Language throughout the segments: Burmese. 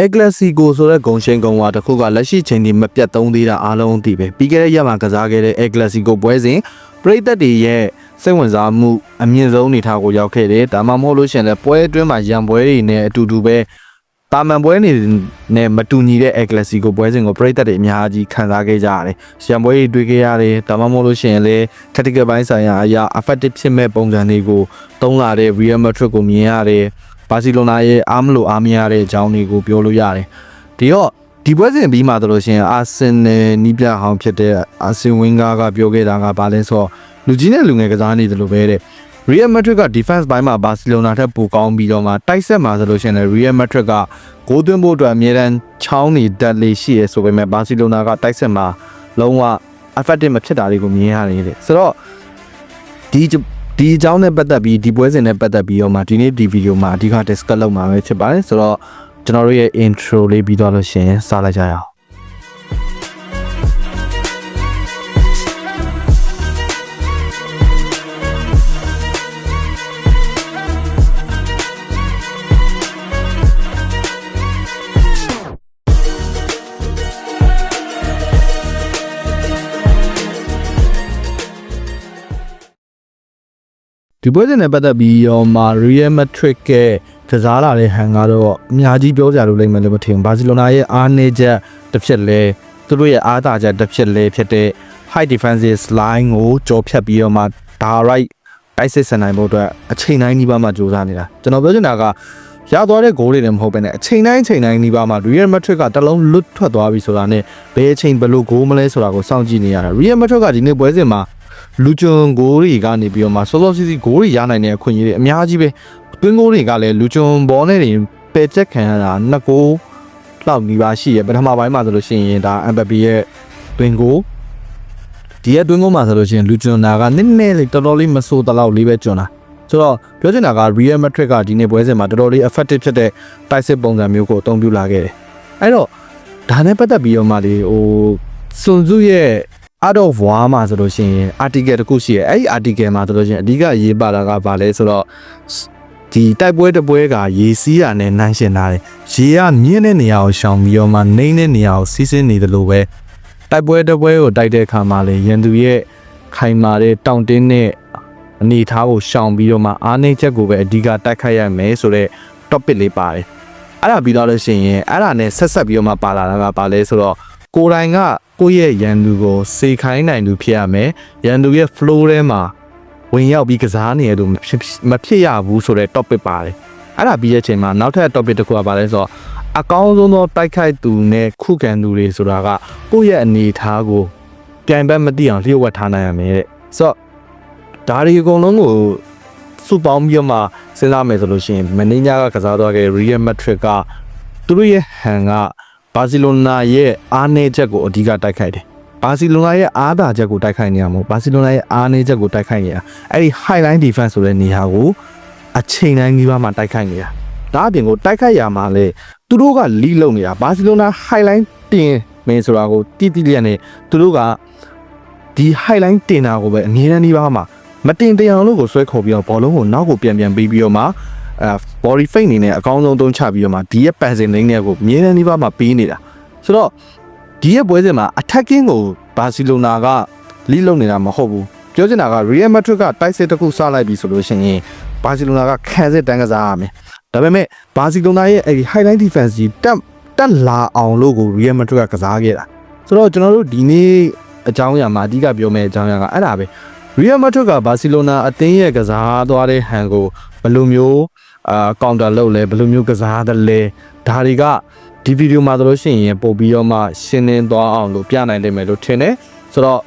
အက်ကလစီကိုဆိုတဲ့ဂုံရှိန်ကုံဝါတစ်ခုကလက်ရှိချိန်ဒီမပြတ်သုံးသေးတာအားလုံးအသိပဲပြီးခဲ့တဲ့ရက်မှာကစားခဲ့တဲ့အက်ကလစီကိုပွဲစဉ်ပရိသတ်တွေရဲ့စိတ်ဝင်စားမှုအမြင့်ဆုံးအနေထားကိုရောက်ခဲ့တယ်ဒါမှမဟုတ်လို့ရှိရင်လည်းပွဲအတွင်းမှာရန်ပွဲတွေနဲ့အတူတူပဲတာမန်ပွဲနေနဲ့မတူညီတဲ့အက်ကလစီကိုပွဲစဉ်ကိုပရိသတ်တွေအများကြီးခံစားခဲ့ကြရတယ်ရန်ပွဲတွေတွေ့ခဲ့ရတယ်ဒါမှမဟုတ်လို့ရှိရင်လည်း tactical ဘိုင်းဆိုင်ရာအရာ effective ဖြစ်မဲ့ပုံစံတွေကိုသုံးလာတဲ့ Real Madrid ကိုမြင်ရတယ် ဘာစီလိုနာရဲ့အားမလို့အားမရတဲ့အကြောင်းတွေကိုပြောလို့ရတယ်ဒီတော့ဒီပွဲစဉ်ပြီးမှဆိုလို့ရှိရင်အာဆင်နယ်နီးပြဟောင်းဖြစ်တဲ့အာဆင်ဝင်းကားကပြောခဲ့တာကဘာလဲဆိုတော့လူကြီးနဲ့လူငယ်ကစားနေတယ်လို့ပဲတဲ့ Real Madrid က defense ဘိုင်းမှာ Barcelona ထက်ပိုကောင်းပြီးတော့မှတိုက်ဆက်မှာဆိုလို့ရှိရင်လည်း Real Madrid ကဂိုးသွင်းဖို့အတွက်အမြဲတမ်းချောင်းနေတက်လေးရှိရဲဆိုပေမဲ့ Barcelona ကတိုက်ဆက်မှာလုံးဝ effective မဖြစ်တာတွေကိုမြင်ရတယ်တဲ့ဆိုတော့ဒီ ဒီအကြောင်းနဲ့ပတ်သက်ပြီးဒီပွဲစဉ်နဲ့ပတ်သက်ပြီးတော့မှဒီနေ့ဒီဗီဒီယိုမှာအဓိက discuss လုပ်မှာပဲဖြစ်ပါတယ်ဆိုတော့ကျွန်တော်တို့ရဲ့ intro လေးပြီးသွားလို့ရှိရင်စလိုက်ကြရအောင် ဒီပွဲစဉ်နဲ့ပတ်သက်ပြီးတော့မှ Real Madrid ကကစားလာတဲ့ဟန်ကတော့အများကြီးပြောကြလို့လိမ့်မယ်လို့မထင်ဘူးဘာစီလိုနာရဲ့အားနည်းချက်တစ်ဖြစ်လဲသူတို့ရဲ့အားသာချက်တစ်ဖြစ်လဲဖြစ်တဲ့ high defensive line ကိုကြော်ဖြတ်ပြီးတော့မှ direct တိုက်စစ်ဆန်နိုင်ဖို့အတွက်အချိန်တိုင်းနီးပါးမှကြိုးစားနေတာကျွန်တော်ပြောချင်တာကရသွားတဲ့ဂိုးတွေလည်းမဟုတ်ပဲねအချိန်တိုင်းအချိန်တိုင်းနီးပါးမှ Real Madrid ကတစ်လုံးလွတ်ထွက်သွားပြီဆိုတာနဲ့ဘယ်အချိန်ဘယ်လိုဂိုးမလဲဆိုတာကိုစောင့်ကြည့်နေရတာ Real Madrid ကဒီနေ့ပွဲစဉ်မှာ လူကျွန်းဂိုးတွေကနေပြီးတော့မှစောစောစီးစီးဂိုးတွေရနိုင်တဲ့အခွင့်အရေးတွေအများကြီးပဲတွင်းဂိုးတွေကလည်းလူကျွန်းဘောနဲ့တွေပယ်ချက်ခံရတာနှစ်ဂိုးလောက်နီးပါးရှိရပထမပိုင်းမှာဆိုလို့ရှိရင်ဒါအမ်ဘပီရဲ့တွင်းဂိုးဒီရဲ့တွင်းဂိုးမှာဆိုလို့ရှိရင်လူကျွန်းနာကနည်းနည်းလေးတော်တော်လေးမဆိုးတလောက်လေးပဲကျွန်းတာဆိုတော့ပြောချင်တာက Real Madrid ကဒီနေ့ပွဲစဉ်မှာတော်တော်လေး effective ဖြစ်တဲ့တိုက်စစ်ပုံစံမျိုးကိုအသုံးပြုလာခဲ့တယ်အဲ့တော့ဒါနဲ့ပတ်သက်ပြီးတော့မှလေဟိုစွန်စုရဲ့ out of war မှာဆိုလို့ရှိရင် article တစ်ခုရှိရဲအဲ့ဒီ article မှာဆိုလို့ရှိရင်အဓိကရေးပါတာကဘာလဲဆိုတော့ဒီတိုက်ပွဲတစ်ပွဲကရေစီးရနဲ့နှိုင်းရှင်ထားတယ်ရေကမြင့်တဲ့နေရာကိုရှောင်ပြီးတော့မှနှိမ့်တဲ့နေရာကိုစီးဆင်းနေတယ်လို့ပဲတိုက်ပွဲတစ်ပွဲကိုတိုက်တဲ့အခါမှာလေရန်သူရဲ့ခိုင်မာတဲ့တောင့်တင်းတဲ့အနေအထားကိုရှောင်ပြီးတော့မှအားနည်းချက်ကိုပဲအဓိကတိုက်ခိုက်ရမယ်ဆိုတော့ topic လေးပါတယ်အဲ့ဒါပြီးတော့လို့ရှိရင်အဲ့ဒါနဲ့ဆက်ဆက်ပြီးတော့မှပါလာတာကဘာလဲဆိုတော့ကိုယ်တိုင်က ကိုယ့်ရဲ့ရန်သူကိုစေခိုင်းနိုင်သူဖြစ်ရမယ်ရန်သူရဲ့ flow ထဲမှာဝင်ရောက်ပြီးကစားနေရလို့မဖြစ်မဖြစ်ရဘူးဆိုတဲ့ topic ပါတယ်အဲ့ဒါပြီးရဲ့အချိန်မှာနောက်ထပ် topic တစ်ခုကပါလဲဆိုတော့အကောင်းဆုံးသောတိုက်ခိုက်သူနဲ့ခုခံသူတွေဆိုတာကကိုယ့်ရဲ့အနေအထားကိုပြန်ပတ်မသိအောင်လျှို့ဝှက်ထားနိုင်ရမယ်တဲ့ဆိုတော့ဒါတွေအကုန်လုံးကိုစုပေါင်းပြီးတော့မှစဉ်းစားမယ်ဆိုလို့ရှိရင်မင်းညာကကစားသွားခဲ့ Real Madrid ကသူတို့ရဲ့ဟန်က ဘာစီလိုနာရဲ့အားနည်းချက်ကိုအဓိကတိုက်ခိုက်တယ်။ဘာစီလိုနာရဲ့အားသာချက်ကိုတိုက်ခိုက်နေရမို့ဘာစီလိုနာရဲ့အားနည်းချက်ကိုတိုက်ခိုက်နေတာ။အဲ့ဒီ highline defense ဆိုတဲ့နေရာကိုအချိန်တိုင်းကြီးပါမှတိုက်ခိုက်နေတာ။ဒါအပြင်ကိုတိုက်ခိုက်ရမှာလေသူတို့ကလီလုံနေတာဘာစီလိုနာ highline တင်မင်းဆိုတာကိုတိတိလျက်နဲ့သူတို့ကဒီ highline တင်တာကိုပဲအငြင်းတန်းကြီးပါမှမတင်တရအောင်လို့ကိုဆွဲခေါ်ပြီးတော့ဘောလုံးကိုနောက်ကိုပြန်ပြန်ပေးပြီးတော့မှ အဲ body fake အနေနဲ့အကောင်းဆုံးသုံးချပြီးတော့မှဒီရဲ့ passing lane တွေကိုအမြဲတမ်းဒီဘက်မှာပေးနေတာဆိုတော့ဒီရဲ့ပွဲစဉ်မှာ attacking ကိုဘာစီလိုနာကလိလုံနေတာမဟုတ်ဘူးပြောချင်တာက Real Madrid ကတိုက်စစ်တစ်ခုစလိုက်ပြီဆိုလို့ရှိရင်ဘာစီလိုနာကခံစစ်တန်းကစားရမယ်ဒါပေမဲ့ဘာစီလိုနာရဲ့အဲဒီ highline defense ကြီးတက်တက်လာအောင်လို့ကို Real Madrid ကကစားခဲ့တာဆိုတော့ကျွန်တော်တို့ဒီနေ့အကြောင်းအရာမှာအဓိကပြောမယ့်အကြောင်းအရာကအဲ့ဒါပဲ Real Madrid ကဘာစီလိုနာအသင်းရဲ့ကစားသွားတဲ့ဟန်ကိုဘယ်လိုမျိုး အာကောင်တာလုပ်လဲဘယ်လိုမျိုးကစားတယ်လဲဒါတွေကဒီဗီဒီယိုမှာဆိုလို့ရှိရင်ပို့ပြီးတော့မှရှင်းလင်းသွားအောင်လို့ပြနိုင်နိုင်မယ်လို့ထင်တယ်ဆိုတော့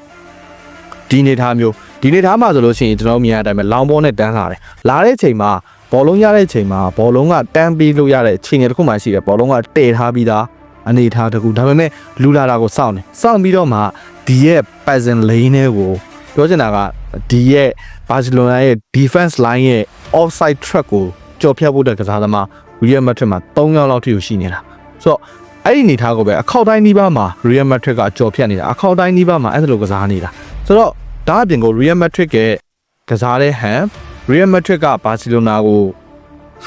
ဒီနေသားမျိုးဒီနေသားမှာဆိုလို့ရှိရင်ကျွန်တော်မြင်ရတဲ့အတိုင်းပဲလောင်ဘောနဲ့တန်းလာတယ်လာတဲ့အချိန်မှာဘောလုံးရတဲ့အချိန်မှာဘောလုံးကတန်းပြီးလို့ရတဲ့အချိန်တစ်ခုမှရှိတယ်ဘောလုံးကတည်ထားပြီးသားအနေထားတစ်ခုဒါပေမဲ့လူလာတာကိုစောင့်နေစောင့်ပြီးတော့မှဒီရဲ့ passing lane တွေကိုပြောချင်တာကဒီရဲ့ဘာစီလိုနာရဲ့ defense line ရဲ့ offside track ကို ကြော်ဖြတ်ဖို့တဲ့ကစားသမား Real Madrid မှာ3ယောက်လောက်ထိရှိနေတာဆိုတော့အဲ့ဒီအနေထားကိုပဲအခောက်တိုင်းနီးပါးမှာ Real Madrid ကကြော်ဖြတ်နေတာအခောက်တိုင်းနီးပါးမှာအဲ့ဒါလိုကစားနေတာဆိုတော့ဒါအပြင်ကို Real Madrid ရဲ့ကစားတဲ့ဟန် Real Madrid က Barcelona ကို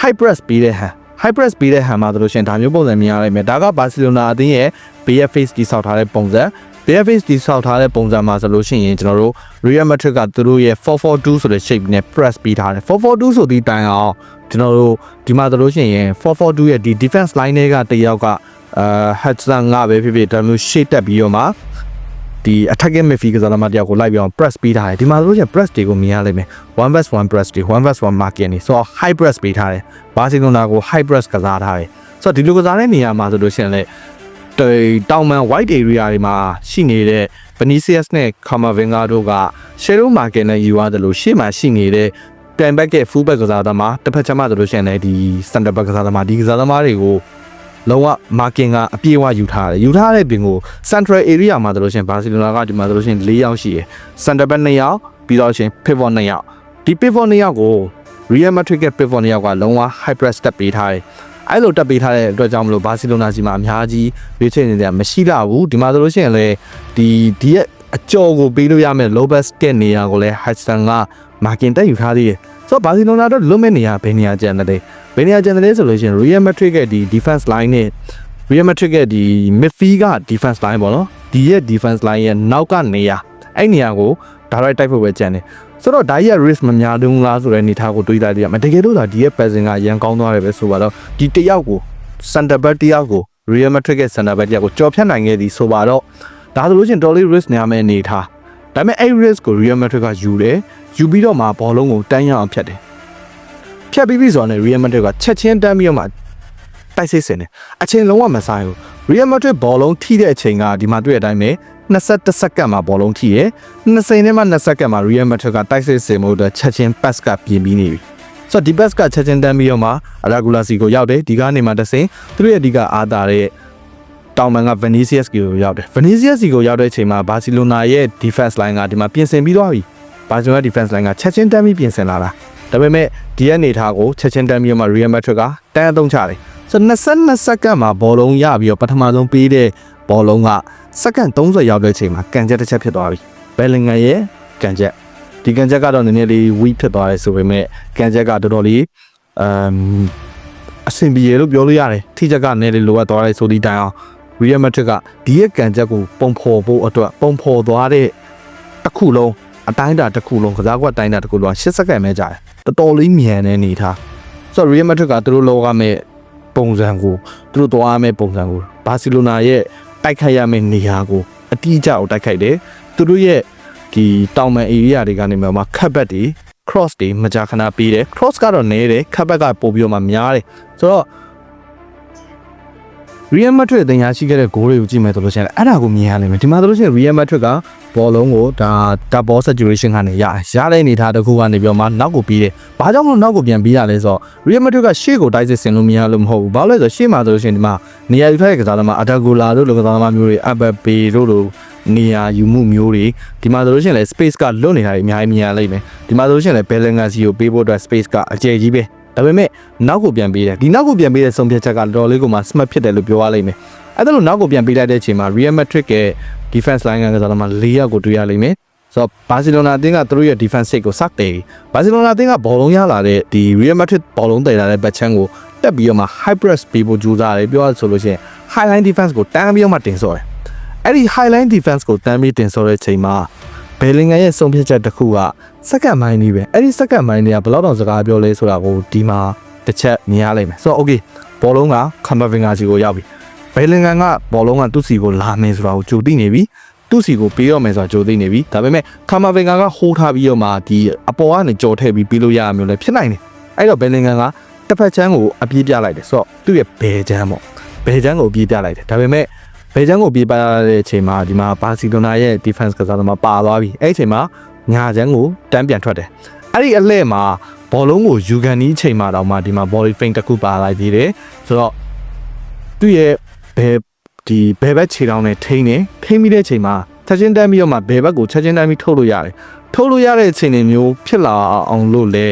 high press ပေးတဲ့ဟန် high press ပေးတဲ့ဟန်မှာဆိုလို့ရှိရင်ဒါမျိုးပုံစံမြင်ရလိမ့်မယ်ဒါကဘာစီလိုနာအသင်းရဲ့ BF face တိဆောက်ထားတဲ့ပုံစံ BF face တိဆောက်ထားတဲ့ပုံစံမှာဆိုလို့ရှိရင်ကျွန်တော်တို့ Real Madrid ကသူတို့ရဲ့442ဆိုတဲ့ shape နဲ့ press ပေးထားတယ်442ဆိုဒီတိုင်အောင်ကျွန်တော်တို့ဒီမှာဆိုလို့ရှိရင်442ရဲ့ဒီ defense line တွေကတယောက်ကအာ Hudson ငါပဲဖြစ်ဖြစ်ဒါမျိုး shape တက်ပြီးတော့မှဒီ attacking midfield ကစားသမားတယောက်ကိုလိုက်ပြီးအောင် press ပေးထားတယ်ဒီမှာဆိုလို့ရှိရင် press တွေကိုမြင်ရလိမ့်မယ်1 vs 1 press တွေ1 vs 1 marking တွေဆိုတော့ high press ပေးထားတယ်ဘာစီလိုနာကို high press ကစားထားတယ်ဆိုတော့ဒီလိုကစားတဲ့နေရာမှာဆိုလို့ရှိရင်လည်း တောင်မန် white area တွေမှာရှိနေတဲ့ Vinicius နဲ့ Camavinga တို့က shadow marking နဲ့ယူရတယ်လို့ရှေ့မှာရှိနေတဲ့ပြန်ဘက်က full back ကစားသမားတစ်ဖက်ချမ်းမှာဆိုလို့ရှိရင်လည်းဒီ center back ကစားသမားဒီကစားသမားတွေကိုလုံးဝ marking ကအပြည့်အဝယူထားတယ်ယူထားတဲ့ပြင်ကို central area မှာဆိုလို့ရှိရင်ဘာစီလိုနာကဒီမှာဆိုလို့ရှိရင်၄ယောက်ရှိရယ် center back 2ယောက်ပြီးတော့ရှင် pivot 2ယောက်ဒီ pivot 2ယောက်ကို Real Madrid ရဲ့ pivot 2ယောက်ကလုံးဝ high press တက်ပေးထားတယ် အဲ့လိုတက်ပေးထားတဲ့အတွက်ကြောင့်မလို့ဘာစီလိုနာစီမှာအများကြီးရွေးချယ်နေတယ်မရှိတော့ဘူးဒီမှာဆိုလို့ရှိရင်လေဒီဒီရဲ့အကျော်ကိုပေးလို့ရမယ် low best ကနေရာကိုလည်း Hudson က marking တက်ယူထားသေးတယ်ဆိုတော့ဘာစီလိုနာတော့လွတ်မဲ့နေရာဘယ်နေရာကျန်တယ်လဲဘယ်နေရာကျန်တယ်လဲဆိုလို့ရှိရင် Real Madrid ရဲ့ဒီ defense line နဲ့ Real Madrid ရဲ့ဒီ midfield က defense line ပေါ့နော်ဒီရဲ့ defense line ရဲ့နောက်ကနေရာအဲ့နေရာကို direct တိုက်ဖို့ပဲကြံတယ် ဆိုတော့ဒါကြီးက risk မများဘူးလားဆိုတဲ့အနေထားကိုတွေးလိုက်ရမယ်တကယ်လို့ဒါဒီရဲ့ passing ကရန်ကောင်းသွားတယ်ပဲဆိုပါတော့ဒီတယောက်ကို center back တယောက်ကို Real Madrid ရဲ့ center back တယောက်ကိုကြော်ဖြတ်နိုင်ခဲ့သည်ဆိုပါတော့ဒါဆိုလို့ချင်းတော်လေး risk များမယ်အနေထားဒါပေမဲ့အဲ့ risk ကို Real Madrid ကယူတယ်ယူပြီးတော့မှဘောလုံးကိုတန်းရအောင်ဖြတ်တယ်ဖြတ်ပြီးပြီဆိုတော့ Real Madrid ကချက်ချင်းတန်းပြီးတော့မှတိုက်စစ်စင်တယ်အချိန်လုံးဝမဆိုင်ဘူး Real Madrid ဘောလုံးထိတဲ့အချိန်ကဒီမှာတွေ့တဲ့အတိုင်းပဲ 21စက္ကန့်မှာဘောလုံးထိရယ်20နဲ့မှ20စက္ကန့်မှာ Real Madrid ကတိုက်စစ်စင်မှုအတွက်ချက်ချင်း pass ကပြင်ပြီးနေပြီဆိုတော့ဒီ pass ကချက်ချင်းတန်းပြီးတော့မှ Aragula စီကိုရောက်တယ်ဒီကနေမှတစ်ဆင့်သူတို့ရဲ့အဓိကအားတာတဲ့တောင်မန်က Vinicius ကိုရောက်တယ် Vinicius ကိုရောက်တဲ့အချိန်မှာ Barcelona ရဲ့ defense line ကဒီမှာပြင်ဆင်ပြီးသွားပြီ Barcelona defense line ကချက်ချင်းတန်းပြီးပြင်ဆင်လာတာဒါပေမဲ့ဒီရဲ့အနေထားကိုချက်ချင်းတန်းပြီးတော့မှ Real Madrid ကတန်းအသုံးချတယ်ဆိုတော့22စက္ကန့်မှာဘောလုံးရပြီးတော့ပထမဆုံးပေးတဲ့ဘောလုံးက စက္ကန့်30ရောက်တဲ့အချိန်မှာကန်ချက်တစ်ချက်ဖြစ်သွားပြီဘယ်လင်ဂန်ရဲ့ကန်ချက်ဒီကန်ချက်ကတော့နည်းနည်းလေး weak ဖြစ်သွားတယ်ဆိုပေမဲ့ကန်ချက်ကတော်တော်လေးအမ်အဆင်ပြေလို့ပြောလို့ရတယ်ထိချက်ကနည်းလေးလိုအပ်သွားတယ်ဆိုဒီတိုင်အောင် Real Madrid ကဒီရဲ့ကန်ချက်ကိုပုံဖော်ဖို့အတွက်ပုံဖော်သွားတဲ့တစ်ခုလုံးအတိုင်းအတာတစ်ခုလုံးကစားကွက်အတိုင်းအတာတစ်ခုလုံး10စက္ကန့်ပဲကြာတယ်တော်တော်လေးမြန်နေနေထားဆိုတော့ Real Madrid ကသူတို့လောကမဲ့ပုံစံကိုသူတို့သွားရမယ့်ပုံစံကိုဘာစီလိုနာရဲ့ တိုက်ခိုက်ရမယ့်နေရာကိုအတိအကျကိုတိုက်ခိုက်တယ်သူတို့ရဲ့ဒီတောင်ပန် area တွေကနေမှခတ်ဘက်တွေ cross တွေမကြာခဏပေးတယ် cross ကတော့နည်းတယ်ခတ်ဘက်ကပို့ပြီးတော့မှများတယ်ဆိုတော့ Real Madrid အသင်းရရှိခဲ့တဲ့ဂိုးတွေကိုကြည့်မယ်ဆိုလို့ရှိရင်အဲ့ဒါကိုမြင်ရလိမ့်မယ်ဒီမှာဆိုလို့ရှိရင် Real Madrid ကဘောလုံးကိုဒါ double saturation ကနေရရတဲ့အနေထားတစ်ခုကနေပြီးတော့မှနောက်ကိုပြီးတယ်။ဘာကြောင့်မလို့နောက်ကိုပြန်ပြီးရလဲဆိုတော့ Real Madrid ကရှေ့ကိုတိုက်စစ်ဆင်လို့မရလို့မဟုတ်ဘူး။ဘာလို့လဲဆိုတော့ရှေ့မှာဆိုလို့ရှိရင်ဒီမှာနေရာယူထားတဲ့ကစားသမား Atagola တို့လိုကစားသမားမျိုးတွေ Mbappe တို့လိုနေရာယူမှုမျိုးတွေဒီမှာဆိုလို့ရှိရင်လည်း space ကလွတ်နေတာတွေအများကြီးမြင်ရလိမ့်မယ်။ဒီမှာဆိုလို့ရှိရင်လည်း Bellingham စီကိုပေးဖို့အတွက် space ကအကျယ်ကြီးပဲ။ ဒါပေမဲ့နောက်ကိုပြန်ပေးတယ်ဒီနောက်ကိုပြန်ပေးတဲ့ဆုံးဖြတ်ချက်ကတော်တော်လေးကိုမှ smart ဖြစ်တယ်လို့ပြောရလိမ့်မယ်။အဲ့ဒါလို့နောက်ကိုပြန်ပေးလိုက်တဲ့အချိန်မှာ Real Madrid ရဲ့ defense line ကစားသမား၄ယောက်ကိုတွေ့ရလိမ့်မယ်။ဆိုတော့ဘာစီလိုနာအသင်းကသူတို့ရဲ့ defense ကိုစတယ်။ဘာစီလိုနာအသင်းကဘောလုံးရလာတဲ့ဒီ Real Madrid ဘောလုံးတည်လာတဲ့ဘက်ချမ်းကိုတက်ပြီးတော့မှ high press ပေးဖို့ကြိုးစားတယ်ပြောရဆိုလို့ရှိရင် high line defense ကိုတန်းပြီးတော့မှတင်ဆော့တယ်။အဲ့ဒီ high line defense ကိုတန်းပြီးတင်ဆော့တဲ့အချိန်မှာဘယ်လင်ဂန်ရဲ့ဆုံးဖြတ်ချက်တစ်ခုက စက္ကန့်မိုင်းကြီးပဲအဲ့ဒီစက္ကန့်မိုင်းတွေကဘယ်လောက်တောင်စကားပြောလဲဆိုတာကိုဒီမှာတစ်ချက်မြင်ရလိမ့်မယ်ဆိုတော့ okay ဘောလုံးက Camavinga စီကိုရောက်ပြီဘယ်လင်ဂန်ကဘောလုံးကသူ့စီကိုလာမယ်ဆိုတာကိုကြိုသိနေပြီသူ့စီကိုပေးရမယ်ဆိုတာကြိုသိနေပြီဒါပေမဲ့ Camavinga ကဟိုးထားပြီးတော့မှဒီအပေါ်ကနေကြော်ထည့်ပြီးပြီးလို့ရရမျိုးလည်းဖြစ်နိုင်တယ်အဲ့တော့ဘယ်လင်ဂန်ကတစ်ဖက်ချမ်းကိုအပြေးပြလိုက်တယ်ဆိုတော့သူ့ရဲ့ဘယ်ချမ်းပေါ့ဘယ်ချမ်းကိုအပြေးပြလိုက်တယ်ဒါပေမဲ့ဘယ်ချမ်းကိုပြေးပြတဲ့အချိန်မှာဒီမှာဘာစီလိုနာရဲ့ defense ကစားသမားပါသွားပြီအဲ့ဒီအချိန်မှာ ညာချမ်းကိုတန်းပြန်ထွက်တယ်အဲ့ဒီအလှဲ့မှာဘောလုံးကိုယူကန်နီးချိန်မှာတော့မှဒီမှာ body feint တစ်ခုပါလိုက်သေးတယ်ဆိုတော့သူ့ရဲ့ဘယ်ဒီဘယ်ဘက်ခြေထောက်နဲ့ထိန်းနေထိန်းပြီးတဲ့အချိန်မှာချက်ချင်းတန်းပြီးတော့မှဘယ်ဘက်ကိုချက်ချင်းတန်းပြီးထုတ်လို့ရတယ်ထုတ်လို့ရတဲ့အချိန်တွေမျိုးဖြစ်လာအောင်လို့လဲ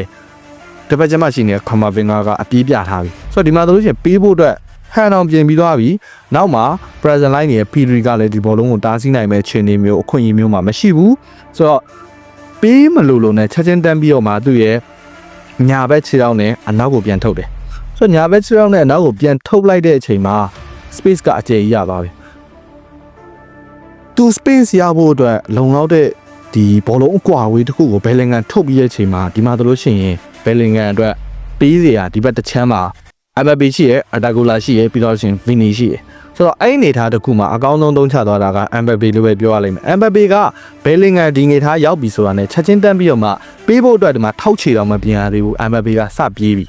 တစ်ပတ်ကျမှရှိနေတဲ့ Kama Vinga ကအပြေးပြထားပြီဆိုတော့ဒီမှာဆိုလို့ရှိရင်ပေးဖို့အတွက်ဟန်အောင်ပြင်ပြီးသွားပြီနောက်မှာ present line ရဲ့ P3 ကလည်းဒီဘောလုံးကိုတားဆီးနိုင်မဲ့ခြေနေမျိုးအခွင့်အရေးမျိုးမှာမရှိဘူးဆိုတော့ ပေးမလို့လို့နဲ့ချက်ချင်းတန်းပြီးတော့မှသူ့ရဲ့ညာဘက်ခြေထောက်နဲ့အနောက်ကိုပြန်ထုတ်တယ်ဆိုဆိုတော့ညာဘက်6ယောက်နဲ့အနောက်ကိုပြန်ထုတ်လိုက်တဲ့အချိန်မှာ space ကအကျယ်ကြီးရသွားပြီသူ space ရဖို့အတွက်လုံလောက်တဲ့ဒီဘောလုံးအကွာအဝေးတစ်ခုကိုဘယ်လင်ကန်ထုတ်ပြီးတဲ့အချိန်မှာဒီမှာတို့လို့ရှိရင်ဘယ်လင်ကန်အတွက်ပေးစရာဒီဘက်တစ်ချမ်းမှာ MBP ရှိရယ်အတာဂိုလာရှိရယ်ပြီးတော့ရှင်ဗီနီရှိရယ် ဆိုတော့အဲ့ဒီအနေထားတစ်ခုမှာအကောင်းဆုံးသုံးချသွားတာက MBP လို့ပဲပြောရလိမ့်မယ် MBP ကဘယ်လင်ကန်ဒီငေထားရောက်ပြီဆိုတာနဲ့ချက်ချင်းတန်းပြီးတော့မှပေးဖို့အတွက်ဒီမှာထောက်ချေတော့မပြင်ရသေးဘူး MBP ကစပြေးပြီ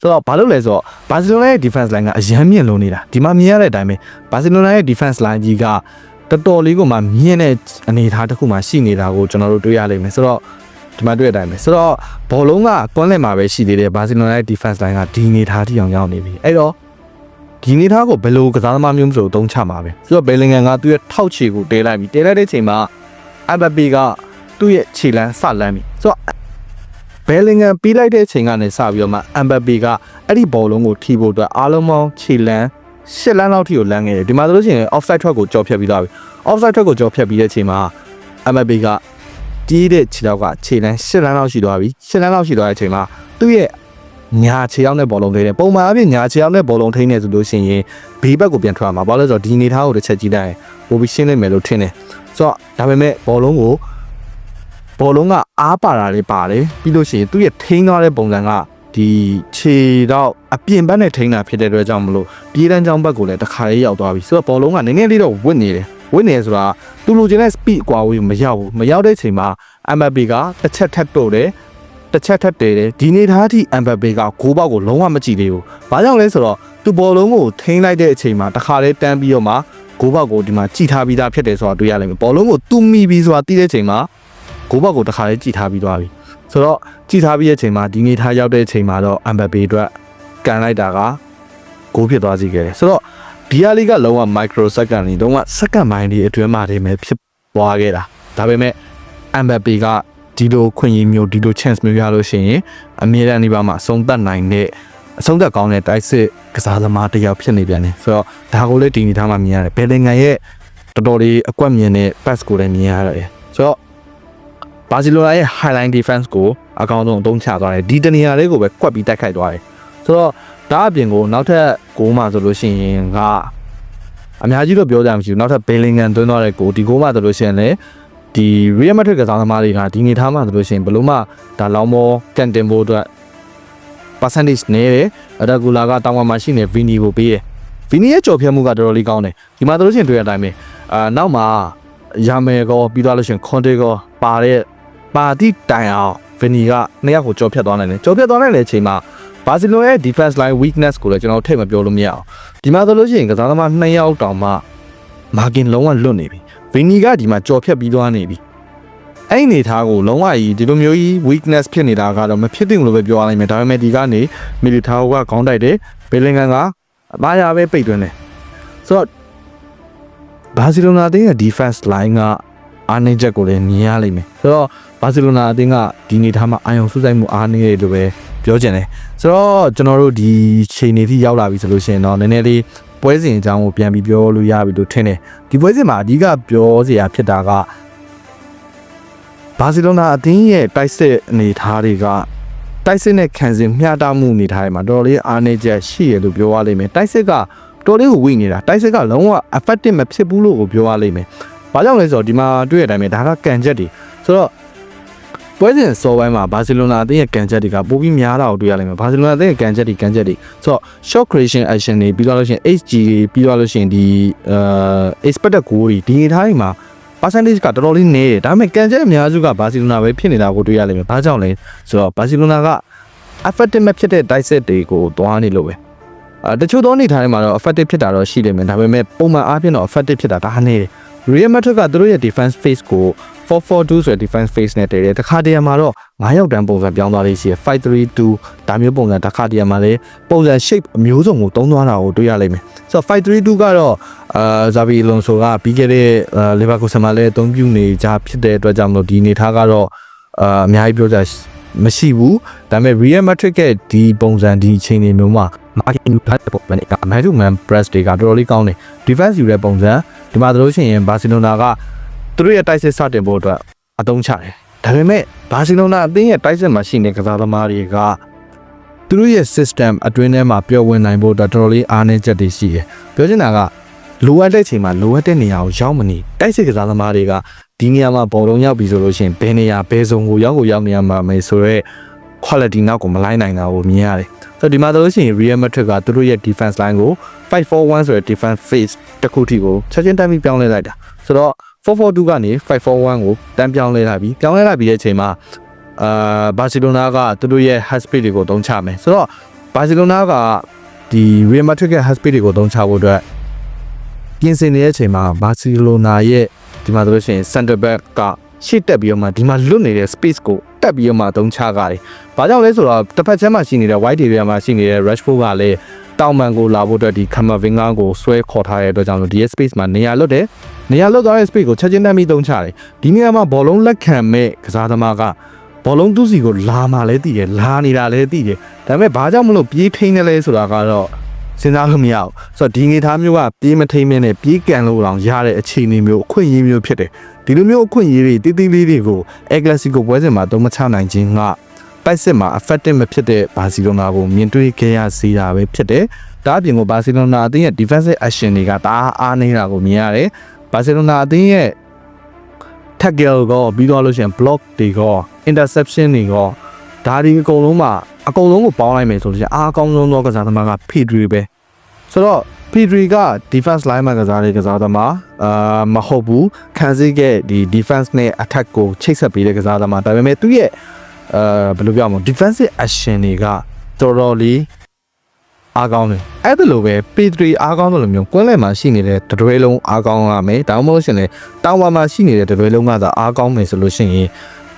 ဆိုတော့ဘာလို့လဲဆိုတော့ဘာစီလိုနာရဲ့ defense line ကအရန်မြင့်လုံးနေတာဒီမှာမြင်ရတဲ့အတိုင်းပဲဘာစီလိုနာရဲ့ defense line ကြီးကတော်တော်လေးကိုမှမြင့်တဲ့အနေအထားတစ်ခုမှရှိနေတာကိုကျွန်တော်တို့တွေ့ရလိမ့်မယ်ဆိုတော့ဒီမှာတွေ့တဲ့အတိုင်းပဲဆိုတော့ဘောလုံးကကွန်လက်မှာပဲရှိသေးတယ်ဘာစီလိုနာရဲ့ defense line ကဒီအနေအထားထိအောင်ရောက်နေပြီအဲ့တော့ ဒီအနေအထားကိုဘယ်လိုကစားသမားမျိုးမဆိုသုံးချမှာပဲဆိုတော့ဘယ်လင်ဂန်ကသူ့ရဲ့ထောက်ချီကိုတဲလိုက်ပြီတဲလိုက်တဲ့အချိန်မှာအဘပီကသူ့ရဲ့ခြေလမ်းစလမ်းပြီဆိုတော့ဘယ်လင်ဂန်ပြီးလိုက်တဲ့အချိန်ကနေစပြီးတော့မှအမ်ဘပီကအဲ့ဒီဘောလုံးကိုထိဖို့အတွက်အားလုံးပေါင်းခြေလန်းရှစ်လန်းလောက်ထိကိုလန်းခဲ့တယ်ဒီမှာဆိုလို့ရှိရင် offside ထွက်ကိုကြော်ဖြတ်ပြီးသွားပြီ offside ထွက်ကိုကြော်ဖြတ်ပြီးတဲ့အချိန်မှာအမ်ဘပီကတီးတဲ့ခြေထောက်ကခြေလန်းရှစ်လန်းလောက်ရှိသွားပြီရှစ်လန်းလောက်ရှိသွားတဲ့အချိန်မှာသူ့ရဲ့ ညာခြေရောက်တဲ့ဘောလုံးထိန်းတယ်ပုံမှန်အပြင်ညာခြေရောက်တဲ့ဘောလုံးထိန်းနေဆိုလို့ရှိရင်ဘေးဘက်ကိုပြန်ထွက်မှာဘာလို့လဲဆိုတော့ဒီနေသားကိုတစ်ချက်ကြည့်လိုက်ရင်ပိုပြီးရှင်းနေမယ်လို့ထင်တယ်ဆိုတော့ဒါပေမဲ့ဘောလုံးကိုဘောလုံးကအားပါတာလေးပါတယ်ပြီးလို့ရှိရင်သူ့ရဲ့ထိန်းသွားတဲ့ပုံစံကဒီခြေတော့အပြင်ဘက်နဲ့ထိန်းတာဖြစ်တဲ့အတွက်ကြောင့်မလို့ပြေးတန်းချောင်းဘက်ကိုလည်းတစ်ခါလေးရောက်သွားပြီဆိုတော့ဘောလုံးကနည်းနည်းလေးတော့ဝစ်နေတယ်ဝစ်နေဆိုတာသူလိုချင်တဲ့ speed အကွာဝေးမရောက်ဘူးမရောက်တဲ့ချိန်မှာ Mbappe ကတစ်ချက်ထပ်တော့တယ် တစ်ချက်ထပ်တယ်တယ်ဒီနေသားထိ Mbappe ကဂိုးပေါက်ကိုလုံးဝမကြည့်သေးဘူးဘာကြောင့်လဲဆိုတော့သူဘောလုံးကိုထိန်းလိုက်တဲ့အချိန်မှာတစ်ခါလေးတန်းပြီးတော့မှဂိုးပေါက်ကိုဒီမှာကြည်ထားပြီးသားဖြစ်တယ်ဆိုတာတွေ့ရလိမ့်မယ်ဘောလုံးကိုသူ့မိပြီးဆိုတာသိတဲ့ချိန်မှာဂိုးဘက်ကိုတစ်ခါလေးကြည်ထားပြီးသွားပြီဆိုတော့ကြည်ထားပြီးတဲ့အချိန်မှာဒီနေထားရောက်တဲ့အချိန်မှာတော့အမ်ဘပေအတွက်ကန်လိုက်တာကဂိုးဖြစ်သွားစီခဲ့တယ်ဆိုတော့ဒီယာလီကလုံးဝ micro second လေးလုံးဝ second ပိုင်းလေးအတွင်းမှာတည်းပဲဖြစ်သွားခဲ့တာဒါပေမဲ့အမ်ဘပေက ဒီလိုခွင့်ရမျိုးဒီလို chance မျိုးရလို့ရှိရင်အမြဲတမ်းဒီပါမှာအဆုံးသတ်နိုင်တဲ့အဆုံးသက်ကောင်းတဲ့တိုက်စစ်ကစားသမားတစ်ယောက်ဖြစ်နေပြန်တယ်ဆိုတော့ဒါကိုလည်းဒီနေထားမှာမြင်ရတယ်ဘယ်လင်ငံရဲ့တော်တော်လေးအကွက်မြင်တဲ့ pass ကိုလည်းမြင်ရတယ်ဆိုတော့ဘာစီလိုနာရဲ့ highline defense ကိုအကောင်းဆုံးအသုံးချသွားတယ်ဒီတနေရာလေးကိုပဲကွက်ပြီးတိုက်ခိုက်သွားတယ်ဆိုတော့ဒါအပြင်ကိုနောက်ထပ်ဂိုးမှဆိုလို့ရှိရင်ကအများကြီးတော့ပြောကြမှာမရှိဘူးနောက်ထပ် Bellingham သွင်းသွားတဲ့ဂိုးဒီဂိုးမှဆိုလို့ရှိရင်လည်း ဒီ Real Madrid ကစားသမားတွေကဒီနေထားမှဆိုလို့ရှိရင်ဘလို့မှဒါလောင်းမောကန်တင်ဖို့အတွက် percentage နည်းတယ်အဒဂူလာကတောင်းပန်မှရှိနေ Vini ကိုပေးတယ် Vini ရဲ့ကြော်ဖြတ်မှုကတော်တော်လေးကောင်းတယ်ဒီမှာဆိုလို့ရှိရင်တွေ့ရတဲ့အတိုင်းပဲအာနောက်မှာရာမယ်ကောပြီးသွားလို့ရှိရင် Conte ကောပါတဲ့ပါတိတိုင်အောင်ဗနီကနှစ်ယောက်ကိုကြော်ဖြတ်သွားနိုင်တယ်ကြော်ဖြတ်သွားနိုင်တဲ့အချိန်မှာဘာစီလိုရဲ့ defense line weakness ကိုလည်းကျွန်တော်ထိတ်မပြောလို့မရအောင်ဒီမှာဆိုလို့ရှိရင်ကစားသမားနှစ်ယောက်တောင်မှ margin လုံးဝလွတ်နေပြီ ဗနီကဒီမှာကြော်ဖြတ်ပြီးသွားနေပြီအဲ့ဒီအနေထားကိုလုံးဝကြီးဒီလိုမျိုးကြီး weakness ဖြစ်နေတာကတော့မဖြစ်သင့်ဘူးလို့ပဲပြောရနိုင်မယ်ဒါပေမဲ့ဒီကနေမီလီတာကခေါင်းတိုက်တယ်ဘယ်လင်ဂန်ကအမားရပဲပိတ်သွင်းတယ်ဆိုတော့ဘာစီလိုနာတင်းရဲ့ defense line ကအားနည်းချက်ကိုလည်းမြင်ရလိမ့်မယ်ဆိုတော့ဘာစီလိုနာအသင်းကဒီနေထားမှာအာရုံစူးစိုက်မှုအားနည်းတယ်လို့ပဲပြောချင်တယ်ဆိုတော့ကျွန်တော်တို့ဒီချိန်နေထိရောက်လာပြီဆိုလို့ရှိရင်တော့နည်းနည်းလေး ပွဲစဉ်အကြောင်းကိုပြန်ပြီးပြောလို့ရပြီလို့ထင်တယ်ဒီပွဲစဉ်မှာအဓိကပြောစရာဖြစ်တာကဘာစီလိုနာအသင်းရဲ့တိုက်စစ်အနေထားတွေကတိုက်စစ်နဲ့ခံစဉ်မျှတမှုအနေထားတွေမှာတော်တော်လေးအားနည်းချက်ရှိရလို့ပြောရလိမ့်မယ်တိုက်စစ်ကတော်တော်လေးကိုဝိနေတာတိုက်စစ်ကလုံးဝ effective မဖြစ်ဘူးလို့ကိုပြောရလိမ့်မယ်ဘာကြောင့်လဲဆိုတော့ဒီမှာတွေ့ရတဲ့အတိုင်းပဲဒါကကန်ချက်တွေဆိုတော့ ပွဲစဉ်စောပိုင်းမှာဘာစီလိုနာအသင်းရဲ့ကန်ချက်တွေကပိုပြီးများတာကိုတွေ့ရလိမ့်မယ်ဘာစီလိုနာအသင်းရဲ့ကန်ချက်တွေကန်ချက်တွေဆိုတော့ short creation action တွေပြီးတော့လို့ရှိရင် HG တွေပြီးတော့လို့ရှိရင်ဒီအဲ expected goal တွေဒီအနေထားတွေမှာ percentage ကတော်တော်လေးနည်းတယ်ဒါပေမဲ့ကန်ချက်အများစုကဘာစီလိုနာပဲဖြစ်နေတာကိုတွေ့ရလိမ့်မယ်ဘာကြောင့်လဲဆိုတော့ဘာစီလိုနာက effective မဖြစ်တဲ့ dice set တွေကိုသွားနေလို့ပဲအဲတချို့သောအနေထားတွေမှာတော့ effective ဖြစ်တာတော့ရှိလိမ့်မယ်ဒါပေမဲ့ပုံမှန်အားဖြင့်တော့ effective ဖြစ်တာဒါနည်းတယ် Real Madrid ကသူတို့ရဲ့ defense phase ကို 442ဆိုတဲ့ defense phase နဲ့တည်တယ်တခါတည်းမှာတော့9ရောက်တန်းပုံစံပြောင်းသွားလေးရှိရ532ဒါမျိုးပုံစံတခါတည်းမှာလည်းပုံစံ shape အမျိုးစုံကိုတုံးသွားတာကိုတွေ့ရလိမ့်မယ်ဆိုတော့532ကတော့အာဇာဗီလွန်ဆိုကပြီးခဲ့တဲ့လီဗာပူးဆန်မှာလည်းအသုံးပြုနေကြဖြစ်တဲ့အတွက်ကြောင့်မလို့ဒီအနေထားကတော့အာအများကြီးပြောကြမရှိဘူးဒါပေမဲ့ Real Madrid ရဲ့ဒီပုံစံဒီအချိန်တွေမျိုးမှာ market new type ပုံစံတွေက man to man press တွေကတော်တော်လေးကောင်းတယ် defense ယူတဲ့ပုံစံဒီမှာတို့ရှိရင်ဘာစီလိုနာက သူတို့ရဲ့တိုက်စစ်စတင်ဖို့အတွက်အသုံးချတယ်ဒါပေမဲ့ဘာစီလိုနာအသင်းရဲ့တိုက်စစ်မှာရှိနေတဲ့ကစားသမားတွေကတသူတို့ရဲ့ system အတွင်းထဲမှာပျော်ဝင်နိုင်ဖို့အတွက်တော်တော်လေးအားနည်းချက်တွေရှိတယ်ပြောချင်တာကလိုအပ်တဲ့ချိန်မှာလိုအပ်တဲ့နေရာကိုရောက်မနေတိုက်စစ်ကစားသမားတွေကဒီနေရာမှာပုံလုံးရောက်ပြီဆိုလို့ရှိရင်ဘယ်နေရာဘယ်စုံကိုရောက်ကိုရောက်နေရမှာမယ်ဆိုတော့ quality နောက်ကိုမလိုက်နိုင်တာကိုမြင်ရတယ်ဆိုတော့ဒီမှာဆိုလို့ရှိရင် Real Madrid ကသူတို့ရဲ့ defense line ကို541ဆိုတဲ့ defense phase တစ်ခုထိကိုချက်ချင်းတမ်းပြီးပြောင်းလဲလိုက်တာဆိုတော့ 442ကနေ541ကိုတန်းပြောင်းလဲလိုက်ပြီးပြောင်းလဲလိုက်ပြီးတဲ့အချိန်မှာအာဘာစီလိုနာကသူတို့ရဲ့ high speed တွေကိုသုံးချမယ်ဆိုတော့ဘာစီလိုနာကဒီ Real Madrid ရဲ့ high speed တွေကိုသုံးချဖို့အတွက်ပြင်ဆင်နေတဲ့အချိန်မှာဘာစီလိုနာရဲ့ဒီမှာဆိုလို့ရှိရင် center back ကရှေ့တက်ပြီးတော့မှဒီမှာလွတ်နေတဲ့ space ကိုတက်ပြီးတော့မှသုံးချကြတယ်။ဘာကြောင့်လဲဆိုတော့တစ်ဖက်ချမ်းမှာရှိနေတဲ့ white area မှာရှိနေတဲ့ Rashford ကလည်း တောင်မန်ကိုလာဖို့အတွက်ဒီ Camavinga ကိုဆွဲခေါ်ထားတဲ့အတွက်ကြောင့်လို့ဒီ space မှာနေရာလွတ်တယ်။နေရာလွတ်သွားတဲ့ space ကိုချက်ချင်းတက်ပြီးသုံးချတယ်။ဒီနေရာမှာဘောလုံးလက်ခံမဲ့ကစားသမားကဘောလုံးသူ့စီကိုလာမှလည်းတည်တယ်လာနေတာလည်းတည်တယ်။ဒါပေမဲ့ဘာကြောင့်မလို့ပြေးထိန်းတယ်လဲဆိုတာကတော့စဉ်းစားလို့မရဘူးဆိုတော့ဒီငေသားမျိုးကပြေးမထိမ့်မနဲ့ပြေးကန်လို့တောင်ရတဲ့အခြေအနေမျိုးအခွင့်အရေးမျိုးဖြစ်တယ်ဒီလိုမျိုးအခွင့်အရေးတွေတီးတီးလေးတွေကိုအက်ဂလက်စီကိုပွဲစဉ်မှာသုံးမချနိုင်ခြင်းက ပိုက်စစ်မှာ effective မဖြစ်တဲ့ဘာစီလိုနာကိုမြင်တွေ့ခဲ့ရစေတာပဲဖြစ်တယ်ဒါအပြင်ကိုဘာစီလိုနာအသင်းရဲ့ defensive action တွေကတအားအားနေတာကိုမြင်ရတယ်ဘာစီလိုနာအသင်းရဲ့ tackle ကိုပြီးတော့လို့ရှိရင် block တွေကော interception တွေကောဒါဒီအကုန်လုံးမှာအကုန်လုံးကိုပေါင်းလိုက်မယ်ဆိုလို့ရှိရင်အားအကောင်းဆုံးသောကစားသမားက Pedri ပဲဆိုတော့ Pedri က defense line မှာကစားတဲ့ကစားသမားအာမဟုတ်ဘူးခံစည်းခဲ့ဒီ defense နဲ့ attack ကိုချိတ်ဆက်ပေးတဲ့ကစားသမားဒါပေမဲ့သူ့ရဲ့ အာဘယ်လိုပြောမလဲ defensive action တွေကတော်တော်လေးအားကောင်းတယ်အဲ့ဒါလိုပဲ P3 အားကောင်းတယ်လို့မျိုးကွင်းလယ်မှာရှိနေတဲ့တတွဲလုံးအားကောင်းရမယ်ဒါမှမဟုတ်ရှင်လေတောင်ဝါမှာရှိနေတဲ့တတွဲလုံးကသာအားကောင်းမယ်ဆိုလို့ရှိရင်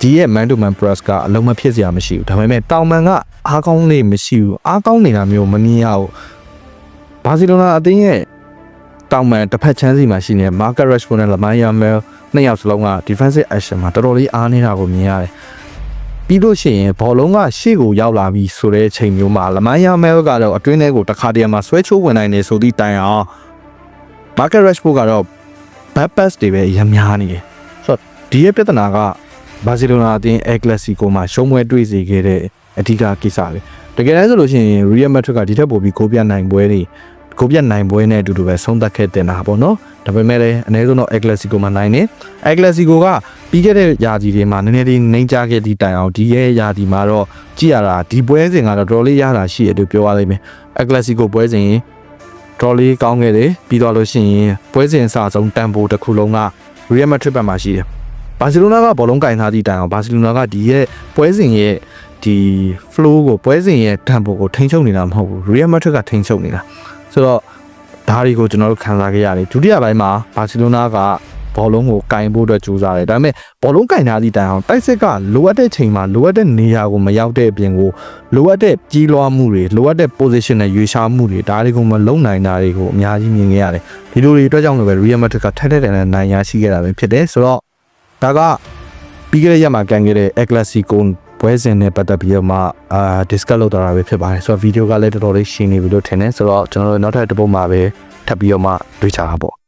ဒီရဲ့ man to man press ကအလုံးမဖြစ်စရာမရှိဘူးဒါပေမဲ့တောင်မန်ကအားကောင်းနေမရှိဘူးအားကောင်းနေတာမျိုးမမြင်ရဘူးဘာစီလိုနာအသင်းရဲ့တောင်မန်တစ်ဖက်ချမ်းစီမှာရှိနေတဲ့ Marcus Rashford နဲ့ Lamine Yamal နှစ်ယောက်စလုံးက defensive action မှာတော်တော်လေးအားနေတာကိုမြင်ရတယ် ပြီးလို့ရှိရင်ဘောလုံးကရှေ့ကိုရောက်လာပြီဆိုတဲ့အချိန်မျိုးမှာလမန်ယာမဲကတော့အတွင်းထဲကိုတစ်ခါတည်းမှာဆွဲချိုးဝင်နိုင်နေဆိုသည့်တိုင်အောင် Marcus Rashford ကတော့ bad pass တွေပဲရများနေတယ်ဆိုတော့ဒီရဲ့ပြဿနာကဘာစီလိုနာအသင်း El Clasico မှာရှုံးပွဲတွေ့စေခဲ့တဲ့အဓိကကိစ္စပဲတကယ်တမ်းဆိုလို့ရှိရင် Real Madrid ကဒီထက်ပိုပြီးကိုပြတ်နိုင်ပွဲတွေကိုပြတ်နိုင်ပွဲနဲ့အတူတူပဲဆုံးသက်ခဲ့တင်တာပေါ့နော်ဒါပေမဲ့လည်းအနည်းဆုံးတော့ El Clasico မှာနိုင်နေ El Clasico က ပြီးခဲ့တဲ့ယာတီတွေမှာနည်းနည်းလေးနှိမ့်ချခဲ့သည့်တိုင်အောင်ဒီရဲ့ယာတီမှာတော့ကြည့်ရတာဒီပွဲစဉ်ကတော့တော်တော်လေးရတာရှိတယ်လို့ပြောရလိမ့်မယ် El Clasico ပွဲစဉ်တော်လေးကောင်းခဲ့တယ်ပြီးတော့လို့ရှိရင်ပွဲစဉ်အစဆုံးတန်ဖိုးတစ်ခုလုံးက Real Madrid ဘက်မှာရှိတယ်ဘာစီလိုနာကဘောလုံးကင်ထားသည့်တိုင်အောင်ဘာစီလိုနာကဒီရဲ့ပွဲစဉ်ရဲ့ဒီ flow ကိုပွဲစဉ်ရဲ့တန်ဖိုးကိုထိန်းချုပ်နေတာမဟုတ်ဘူး Real Madrid ကထိန်းချုပ်နေတာဆိုတော့ဒါတွေကိုကျွန်တော်တို့ခံစားခဲ့ရတယ်ဒုတိယပိုင်းမှာဘာစီလိုနာက ဘောလုံးကိုကင်ဖို့အတွက်ကြိုးစားတယ်ဒါပေမဲ့ဘောလုံးကင်ထားသည့်တိုင်အောင်တိုက်စစ်ကလိုအပ်တဲ့ချိန်မှာလိုအပ်တဲ့နေရာကိုမရောက်တဲ့အပြင်ကိုလိုအပ်တဲ့ကြီးလွှားမှုတွေလိုအပ်တဲ့ position နဲ့ရွေးရှားမှုတွေဒါတွေကိုမလုံနိုင်တာတွေကိုအများကြီးမြင်ခဲ့ရတယ်ဒီလိုတွေအတွက်ကြောင့်လည်းပဲ Real Madrid ကထက်ထက်တန်တန်နိုင်ရရှိခဲ့တာပဲဖြစ်တယ်ဆိုတော့ဒါကပြီးခဲ့တဲ့ရက်မှာကန်ခဲ့တဲ့ El Clasico ပွဲစဉ်နဲ့ပတ်သက်ပြီးတော့မှအာ discuss လုပ်တာပဲဖြစ်ပါတယ်ဆိုတော့ဗီဒီယိုကလည်းတော်တော်လေးရှင်းနေပြီလို့ထင်တယ်ဆိုတော့ကျွန်တော်တို့နောက်ထပ်တစ်ပုတ်မှာပဲထပ်ပြီးတော့မှတွေ့ချတာပေါ့